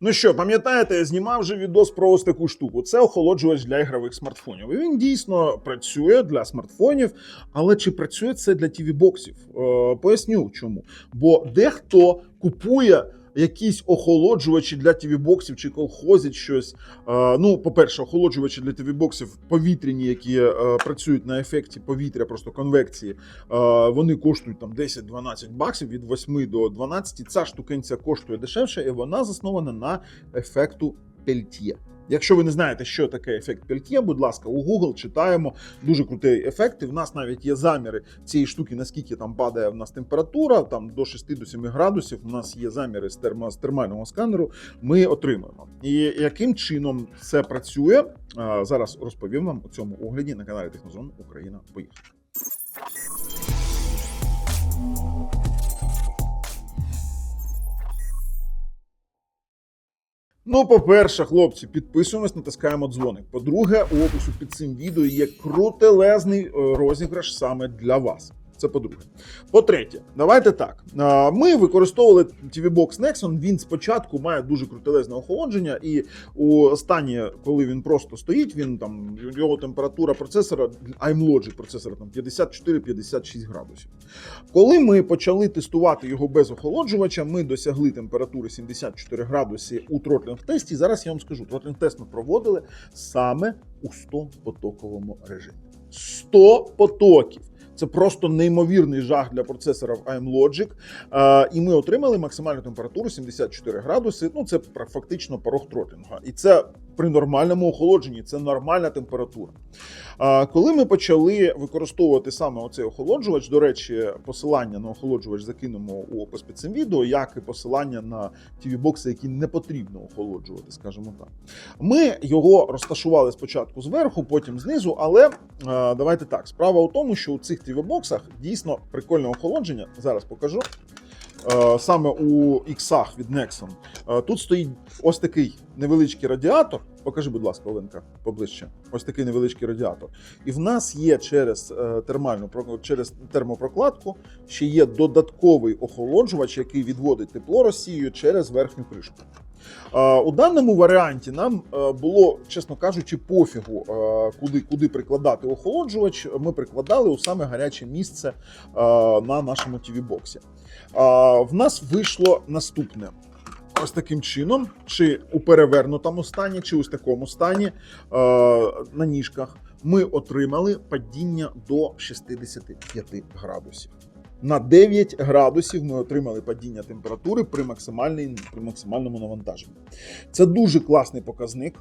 Ну що, пам'ятаєте, я знімав вже відос про ось таку штуку. Це охолоджувач для ігрових смартфонів. І він дійсно працює для смартфонів, але чи працює це для тіві боксів? Е, поясню чому. Бо дехто купує. Якісь охолоджувачі для тіві-боксів чи колхозять щось. Ну, по-перше, охолоджувачі для tv боксів повітряні, які е, працюють на ефекті повітря, просто конвекції. Вони коштують там 10-12 баксів від 8 до 12. Ця штукенця коштує дешевше, і вона заснована на ефекту Пельтє. Якщо ви не знаєте, що таке ефект Пельтє, будь ласка, у Google читаємо дуже крутий ефект. І в нас навіть є заміри цієї штуки, наскільки там падає в нас температура, там до 6 до 7 градусів. У нас є заміри з, термо, з термального сканеру. Ми отримуємо. І яким чином це працює? Зараз розповім вам у цьому огляді на каналі Технозон Україна. Поїхали. Ну, по-перше, хлопці, підписуємось, натискаємо дзвоник. По-друге, у опису під цим відео є крутелезний е, розіграш саме для вас. Це по-друге. По-третє, давайте так. Ми використовували TV Box Nexon. Він спочатку має дуже крутелезне охолодження, і у стані, коли він просто стоїть, він там його температура процесора, iMlogic процесора там 54-56 градусів. Коли ми почали тестувати його без охолоджувача, ми досягли температури 74 градуси у тротлінг тесті. Зараз я вам скажу, тротлінг тест ми проводили саме у 100 потоковому режимі. 100 потоків. Це просто неймовірний жах для процесора в iMlogic. Е, і ми отримали максимальну температуру 74 градуси. Ну, це фактично порог тротлінга. І це при нормальному охолодженні, це нормальна температура. Е, коли ми почали використовувати саме оцей охолоджувач, до речі, посилання на охолоджувач закинемо у опис під цим відео, як і посилання на tv бокси які не потрібно охолоджувати, скажімо так. Ми його розташували спочатку зверху, потім знизу. Але е, давайте так. Справа у тому, що у цих TV-боксах дійсно прикольне охолодження. Зараз покажу. Е, Саме у іксах від Nexon. Е, Тут стоїть ось такий невеличкий радіатор. Покажи, будь ласка, Оленка, поближче. Ось такий невеличкий радіатор. І в нас є через е, термальну через термопрокладку ще є додатковий охолоджувач, який відводить тепло Росією через верхню кришку. У даному варіанті нам е, було, чесно кажучи, пофігу, е, куди, куди прикладати охолоджувач. Ми прикладали у саме гаряче місце е, на нашому. Е, В нас вийшло наступне. Ось таким чином, чи у перевернутому стані, чи ось такому стані на ніжках, ми отримали падіння до 65 градусів. На 9 градусів ми отримали падіння температури при, при максимальному навантаженні. Це дуже класний показник.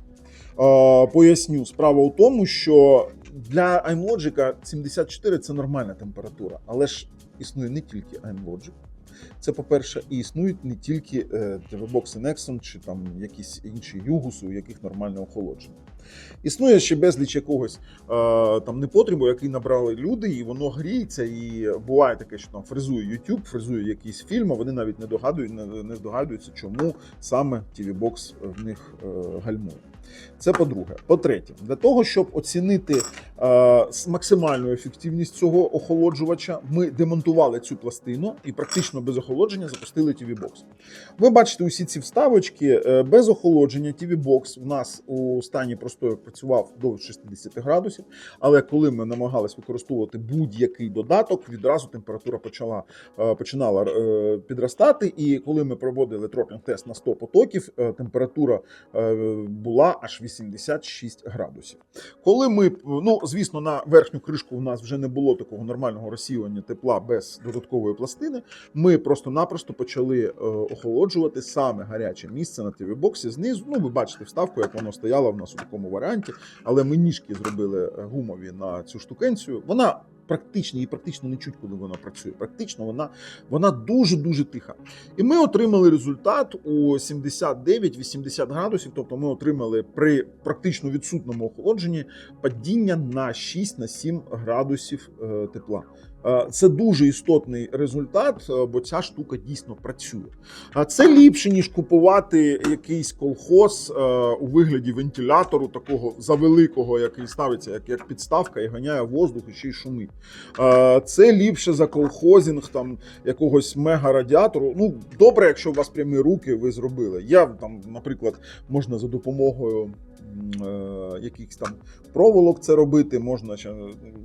Поясню, справа у тому, що для iMlogic 74 це нормальна температура, але ж існує не тільки iMlogic. Це, по-перше, і існують не тільки е, TV-бокси Nexon чи там якісь інші югуси, у яких нормальне охолодження. Існує ще безліч якогось е, там непотребу, який набрали люди, і воно гріється. І буває таке, що там фризує YouTube, фризує якісь фільми. Вони навіть не догадують, не, здогадуються, чому саме TV-бокс в них е, гальмує. Це по-друге. По-третє, для того, щоб оцінити е, максимальну ефективність цього охолоджувача, ми демонтували цю пластину і практично без охолодження запустили TV-бокс. Ви бачите усі ці вставочки е, без охолодження. TV-бокс в нас у стані простою працював до 60 градусів. Але коли ми намагались використовувати будь-який додаток, відразу температура почала е, починала е, підростати. І коли ми проводили тротлінг тест на 100 потоків, температура була аж 86 градусів. Коли ми, ну звісно, на верхню кришку у нас вже не було такого нормального розсіювання тепла без додаткової пластини. Ми просто-напросто почали е, охолоджувати саме гаряче місце на TV-боксі знизу. Ну, ви бачите вставку, як воно стояло в нас у такому варіанті, але ми ніжки зробили е, гумові на цю штукенцію. Вона практично, її практично не чуть, коли вона працює. Практично вона, вона дуже дуже тиха. І ми отримали результат у 79-80 градусів. Тобто ми отримали при практично відсутному охолодженні падіння на 6-7 градусів е, тепла. Е, Це дуже істотний результат, е, бо ця штука дійсно працює. А це ліпше ніж купувати якийсь колхоз е, у вигляді вентилятору, такого завеликого, який ставиться як, як підставка і ганяє воздух і ще й шумить. Це ліпше за колхозінг там якогось мегарадіатору. Ну добре, якщо у вас прямі руки, ви зробили. Я там, наприклад, можна за допомогою якихось там проволок це робити. Можна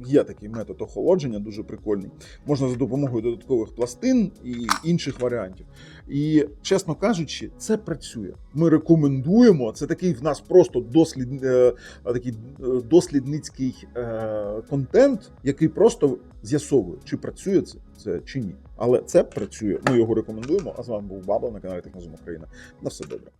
є такий метод охолодження, дуже прикольний. Можна за допомогою додаткових пластин і інших варіантів. І чесно кажучи, це працює. Ми рекомендуємо. Це такий в нас просто дослід, е, такий е, дослідницький е, контент, який просто з'ясовує, чи працює це, це чи ні. Але це працює. Ми його рекомендуємо. А з вами був Бабл на каналі Технозум Україна. На все добре.